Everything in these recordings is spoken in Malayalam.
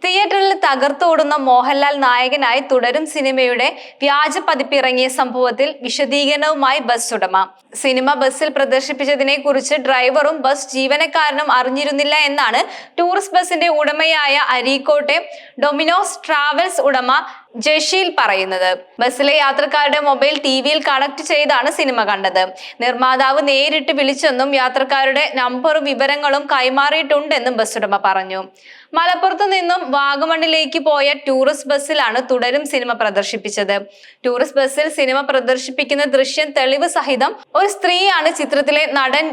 തിയേറ്ററിൽ തകർത്തോടുന്ന മോഹൻലാൽ നായകനായി തുടരും സിനിമയുടെ വ്യാജ പതിപ്പിറങ്ങിയ സംഭവത്തിൽ വിശദീകരണവുമായി ബസ് ഉടമ സിനിമ ബസ്സിൽ പ്രദർശിപ്പിച്ചതിനെ കുറിച്ച് ഡ്രൈവറും ബസ് ജീവനക്കാരനും അറിഞ്ഞിരുന്നില്ല എന്നാണ് ടൂറിസ്റ്റ് ബസിന്റെ ഉടമയായ അരീക്കോട്ടെ ഡൊമിനോസ് ട്രാവൽസ് ഉടമ ജഷീൽ പറയുന്നത്. ബസ്സിലെ യാത്രക്കാരുടെ മൊബൈൽ ടി വിയിൽ കണക്ട് ചെയ്താണ് സിനിമ കണ്ടത്. നിർമ്മാതാവ് നേരിട്ട് വിളിച്ചെന്നും യാത്രക്കാരുടെ നമ്പറും വിവരങ്ങളും കൈമാറിയിട്ടുണ്ടെന്നും ബസ് ഉടമ പറഞ്ഞു. മലപ്പുറത്തു നിന്നും വാഗമണ്ണിലേക്ക് പോയ ടൂറിസ്റ്റ് ബസ്സിലാണ് തുടരും സിനിമ പ്രദർശിപ്പിച്ചത്. ടൂറിസ്റ്റ് ബസ്സിൽ സിനിമ പ്രദർശിപ്പിക്കുന്ന ദൃശ്യം തെളിവ് സഹിതം ഒരു സ്ത്രീയാണ് ചിത്രത്തിലെ നടൻ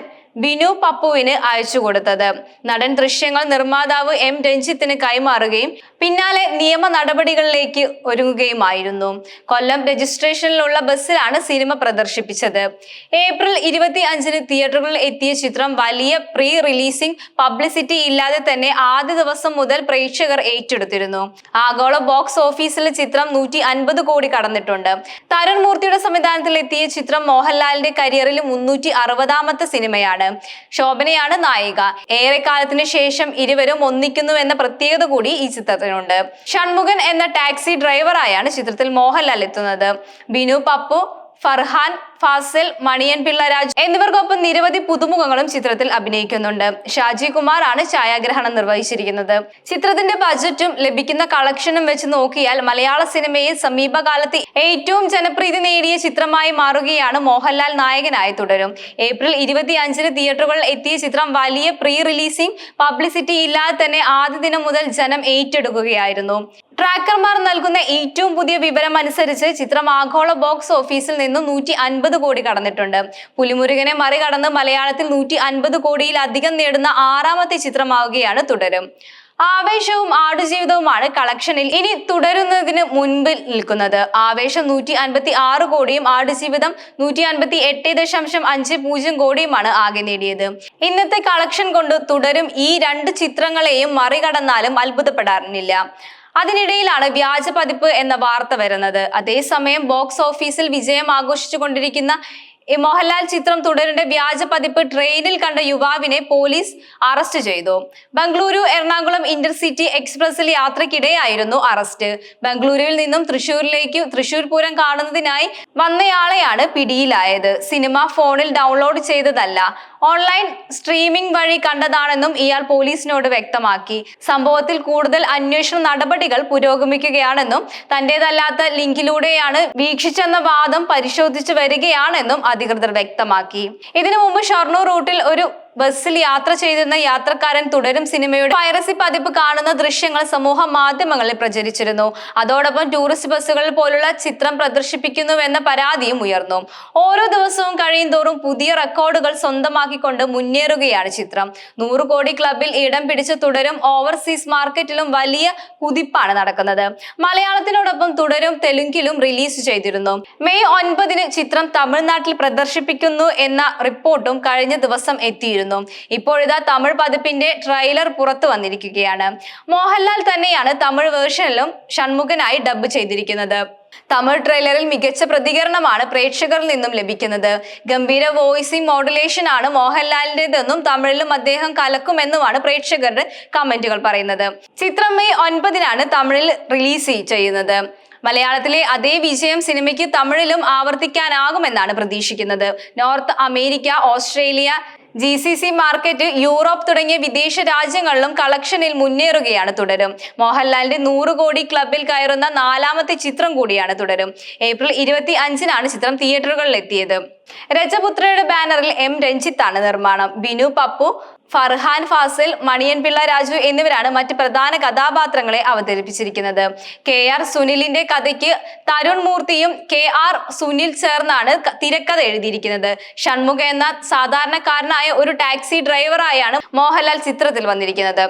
ബിനു പപ്പുവിന് അയച്ചു കൊടുത്തത്. നടൻ ദൃശ്യങ്ങൾ നിർമ്മാതാവ് എം രഞ്ജിത്തിന് കൈമാറുകയും പിന്നാലെ നിയമ നടപടികളിലേക്ക് ഒരുങ്ങുകയുമായിരുന്നു. കൊല്ലം രജിസ്ട്രേഷനിലുള്ള ബസ്സിലാണ് സിനിമ പ്രദർശിപ്പിച്ചത്. ഏപ്രിൽ ഇരുപത്തി അഞ്ചിന് തിയേറ്ററുകളിൽ എത്തിയ ചിത്രം വലിയ പ്രീ റിലീസിംഗ് പബ്ലിസിറ്റി ഇല്ലാതെ തന്നെ ആദ്യ ദിവസം മുതൽ പ്രേക്ഷകർ ഏറ്റെടുത്തിരുന്നു. ആഗോള ബോക്സ് ഓഫീസിൽ ചിത്രം നൂറ്റി അൻപത് കോടി കടന്നിട്ടുണ്ട്. തരുൺ മൂർത്തിയുടെ സംവിധാനത്തിൽ എത്തിയ ചിത്രം മോഹൻലാലിന്റെ കരിയറിൽ മുന്നൂറ്റി അറുപതാമത്തെ സിനിമയാണ്. ശോഭനയാണ് നായിക. ഏറെക്കാലത്തിന് ശേഷം ഇരുവരും ഒന്നിക്കുന്നു എന്ന പ്രത്യേകത കൂടി ഈ ചിത്രത്തിനുണ്ട്. ഷൺമുഖൻ എന്ന ടാക്സി ഡ്രൈവറായാണ് ചിത്രത്തിൽ മോഹൻലാൽ എത്തുന്നത്. ബിനു പപ്പു ഫർഹാൻ ഫാസിൽ മണിയൻ പിള്ളരാജ് എന്നിവർക്കൊപ്പം നിരവധി പുതുമുഖങ്ങളും ചിത്രത്തിൽ അഭിനയിക്കുന്നുണ്ട്. ഷാജി കുമാർ ആണ് ഛായാഗ്രഹണം നിർവഹിച്ചിരിക്കുന്നത്. ചിത്രത്തിന്റെ ബജറ്റും ലഭിക്കുന്ന കളക്ഷനും വെച്ച് നോക്കിയാൽ മലയാള സിനിമയിൽ സമീപകാലത്ത് ഏറ്റവും ജനപ്രീതി നേടിയ ചിത്രമായി മാറുകയാണ് മോഹൻലാൽ നായകനായി തുടരും. ഏപ്രിൽ ഇരുപത്തി അഞ്ചിന് തിയേറ്ററുകളിൽ എത്തിയ ചിത്രം വലിയ പ്രീ റിലീസിംഗ് പബ്ലിസിറ്റി ഇല്ലാതെ തന്നെ ആദ്യ ദിനം മുതൽ ജനം ഏറ്റെടുക്കുകയായിരുന്നു. ട്രാക്കർമാർ നൽകുന്ന ഏറ്റവും പുതിയ വിവരം അനുസരിച്ച് ചിത്രം ആഗോള ബോക്സ് ഓഫീസിൽ നിന്നും നൂറ്റി അൻപത് കോടി കടന്നിട്ടുണ്ട്. പുലിമുരുകനെ മറികടന്ന് മലയാളത്തിൽ നൂറ്റി അൻപത് കോടിയിലധികം നേടുന്ന ആറാമത്തെ ചിത്രമാവുകയാണ് തുടരും. ആവേശവും ആടുജീവിതവുമാണ് കളക്ഷനിൽ ഇനി തുടരുന്നതിന് മുൻപിൽ നിൽക്കുന്നത്. ആവേശം നൂറ്റി അൻപത്തി ആറ് കോടിയും ആടുജീവിതം നൂറ്റി അൻപത്തി എട്ട് ദശാംശം അഞ്ച് പൂജ്യം കോടിയുമാണ് ആകെ നേടിയത്. ഇന്നത്തെ കളക്ഷൻ കൊണ്ട് തുടരും ഈ രണ്ട് ചിത്രങ്ങളെയും മറികടന്നാലും അത്ഭുതപ്പെടാനില്ല അതിനിടയിലാണ് വ്യാജ പതിപ്പ് എന്ന വാർത്ത വരുന്നത്. അതേസമയം ബോക്സ് ഓഫീസിൽ വിജയം ആഘോഷിച്ചുകൊണ്ടിരിക്കുന്ന കൊണ്ടിരിക്കുന്ന മോഹൻലാൽ ചിത്രം തുടരിന്റെ വ്യാജ പതിപ്പ് ട്രെയിനിൽ കണ്ട യുവാവിനെ പോലീസ് അറസ്റ്റ് ചെയ്തു. ബംഗളൂരു എറണാകുളം ഇന്റർസിറ്റി എക്സ്പ്രസിൽ യാത്രക്കിടെയായിരുന്നു അറസ്റ്റ്. ബംഗളൂരുവിൽ നിന്നും തൃശൂരിലേക്ക് തൃശൂർ പൂരം കാണുന്നതിനായി വന്നയാളെയാണ് പിടിയിലായത്. സിനിമ ഫോണിൽ ഡൗൺലോഡ് ചെയ്തതല്ല. ഓൺലൈൻ സ്ട്രീമിംഗ് വഴി കണ്ടതാണെന്നും ഇയാൾ പോലീസിനോട് വ്യക്തമാക്കി. സംഭവത്തിൽ കൂടുതൽ അന്വേഷണ നടപടികൾ പുരോഗമിക്കുകയാണെന്നും തന്റേതല്ലാത്ത ലിങ്കിലൂടെയാണ് വീക്ഷിച്ചെന്ന വാദം പരിശോധിച്ചു വരികയാണെന്നും അധികൃതർ വ്യക്തമാക്കി. ഇതിനു മുമ്പ് ഷൊർണൂർ റൂട്ടിൽ ഒരു ബസ്സിൽ യാത്ര ചെയ്തിരുന്ന യാത്രക്കാരൻ തുടരും സിനിമയുടെ പൈറസി പതിപ്പ് കാണുന്ന ദൃശ്യങ്ങൾ സമൂഹ മാധ്യമങ്ങളിൽ പ്രചരിച്ചിരുന്നു. അതോടൊപ്പം ടൂറിസ്റ്റ് ബസ്സുകൾ പോലുള്ള ചിത്രം പ്രദർശിപ്പിക്കുന്നുവെന്ന പരാതിയും ഉയർന്നു. ഓരോ ദിവസവും കഴിയും തോറും പുതിയ റെക്കോർഡുകൾ സ്വന്തമാക്കിക്കൊണ്ട് മുന്നേറുകയാണ് ചിത്രം. നൂറ് കോടി ക്ലബിൽ ഇടം പിടിച്ച് തുടരും ഓവർസീസ് മാർക്കറ്റിലും വലിയ കുതിപ്പാണ് നടക്കുന്നത്. മലയാളത്തിനോടൊപ്പം തുടരും തെലുങ്കിലും റിലീസ് ചെയ്തിരുന്നു. മെയ് ഒൻപതിന് ചിത്രം തമിഴ്നാട്ടിൽ പ്രദർശിപ്പിക്കുന്നു എന്ന റിപ്പോർട്ടും കഴിഞ്ഞ ദിവസം എത്തിയിരുന്നു. ഇപ്പോഴിതാ തമിഴ് പതിപ്പിന്റെ ട്രെയിലർ പുറത്തു വന്നിരിക്കുകയാണ്. മോഹൻലാൽ തന്നെയാണ് തമിഴ് വേർഷനിലും ഷൺമുഖനായി ഡബ് ചെയ്തിരിക്കുന്നത്. തമിഴ് ട്രെയിലറിൽ മികച്ച പ്രതികരണമാണ് പ്രേക്ഷകരിൽ നിന്നും ലഭിക്കുന്നത്. ഗംഭീര വോയിസിംഗ് മോഡുലേഷൻ ആണ് മോഹൻലാലിന്റേതെന്നും തമിഴിലും അദ്ദേഹം കലക്കുമെന്നുമാണ് പ്രേക്ഷകരുടെ കമന്റുകൾ പറയുന്നത്. ചിത്രം മെയ് ഒൻപതിനാണ് തമിഴിൽ റിലീസ് ചെയ്യുന്നത്. മലയാളത്തിലെ അതേ വിജയം സിനിമയ്ക്ക് തമിഴിലും ആവർത്തിക്കാനാകുമെന്നാണ് പ്രതീക്ഷിക്കുന്നത്. North America Australia G C C market Europe തുടങ്ങിയ വിദേശ രാജ്യങ്ങളിലും കളക്ഷനിൽ മുന്നേറുകയാണ് തുടരും. മോഹൻലാലിന്റെ നൂറ് കോടി ക്ലബിൽ കയറുന്ന നാലാമത്തെ ചിത്രം കൂടിയാണ് തുടരും. ഏപ്രിൽ ഇരുപത്തി അഞ്ചിനാണ് ചിത്രം തിയേറ്ററുകളിൽ എത്തിയത് രജപുത്രയുടെ ബാനറിൽ എം രഞ്ജിത്താണ് നിർമ്മാണം. ബിനു പപ്പു ഫർഹാൻ ഫാസിൽ മണിയൻ പിള്ള രാജു എന്നിവരാണ് മറ്റ് പ്രധാന കഥാപാത്രങ്ങളെ അവതരിപ്പിച്ചിരിക്കുന്നത്. കെ ആർ സുനിലിന്റെ കഥയ്ക്ക് തരുൺ മൂർത്തിയും കെ ആർ സുനിൽ ചേർന്നാണ് തിരക്കഥ എഴുതിയിരിക്കുന്നത്. ഷൺമുഖ എന്ന സാധാരണക്കാരനായ ഒരു ടാക്സി ഡ്രൈവറായാണ് മോഹൻലാൽ ചിത്രത്തിൽ വന്നിരിക്കുന്നത്.